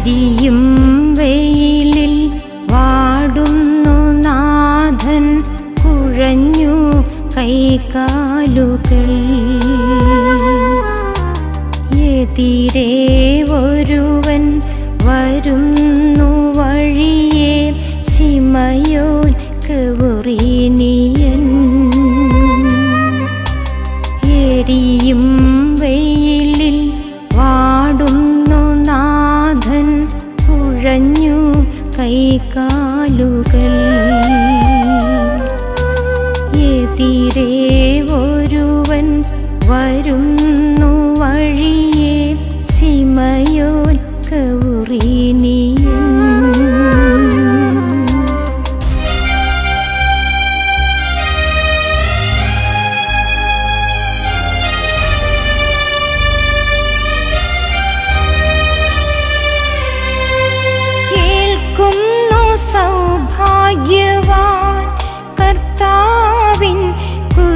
എരിയും വെയിലിൽ വാടുന്നു നാഥൻ കുഴഞ്ഞു കൈകാലുകൾ. എതിരെ ഒരുവൻ വരുന്നു വഴിയെ കൈകാലുകൾ എതിരെ ഒരുവൻ വരുന്നു.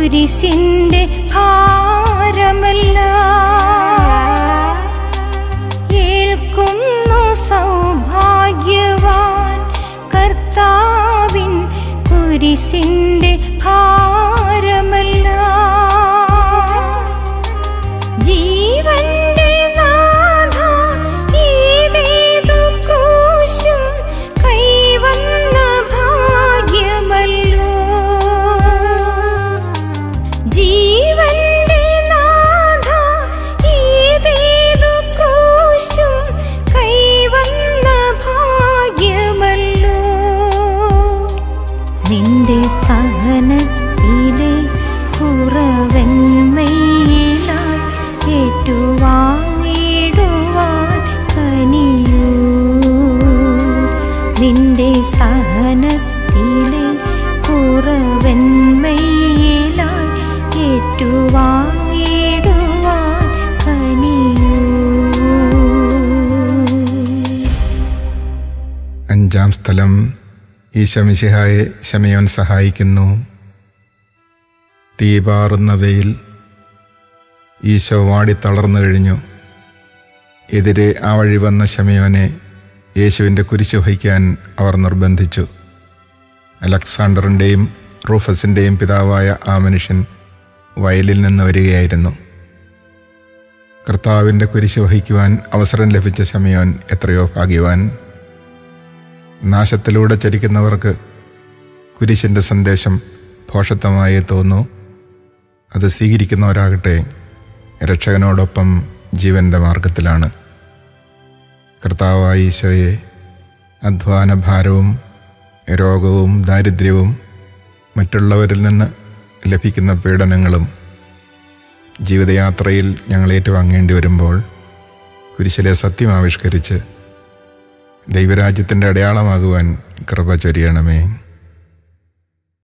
കുരിശിന്റെ ഭാരമല്ല സഹനത്തിലെ കുറവന്മയിലായി ഏറ്റുവാങ്ങിടുവാൻ കനിയൂ. അഞ്ചാം സ്ഥലം ഈശമിശിഹായെ ശമയോൻ സഹായിക്കുന്നു. തീപാറുന്ന വെയിൽ ഈശോ വാടിത്തളർന്നു കഴിഞ്ഞു. എതിരെ ആ വഴി വന്ന ശമയോനെ യേശുവിന്റെ കുരിശ് വഹിക്കാൻ അവർ നിർബന്ധിച്ചു. അലക്സാണ്ടറിന്റെയും റൂഫസിന്റെയും പിതാവായ ആ മനുഷ്യൻ വയലിൽ നിന്ന് വരികയായിരുന്നു. കർത്താവിന്റെ കുരിശ് വഹിക്കുവാൻ അവസരം ലഭിച്ച ശമയോൻ എത്രയോ ഭാഗ്യവാൻ. നാശത്തിലൂടെ ചരിക്കുന്നവർക്ക് കുരിശിന്റെ സന്ദേശം ഭോഷത്വമായി തോന്നു അത് സ്വീകരിക്കുന്നവരാകട്ടെ രക്ഷകനോടൊപ്പം ജീവന്റെ മാർഗത്തിലാണ്. കർത്താവായ ഈശോയെ അധ്വാന ഭാരവും രോഗവും ദാരിദ്ര്യവും മറ്റുള്ളവരിൽ നിന്ന് ലഭിക്കുന്ന പീഡനങ്ങളും ജീവിതയാത്രയിൽ ഞങ്ങൾ ഏറ്റുവാങ്ങേണ്ടി വരുമ്പോൾ കുരിശിലെ സത്യം ആവിഷ്കരിച്ച് ദൈവരാജ്യത്തിന്റെ അടയാളമാകുവാൻ കൃപ ചൊരിയണമേ.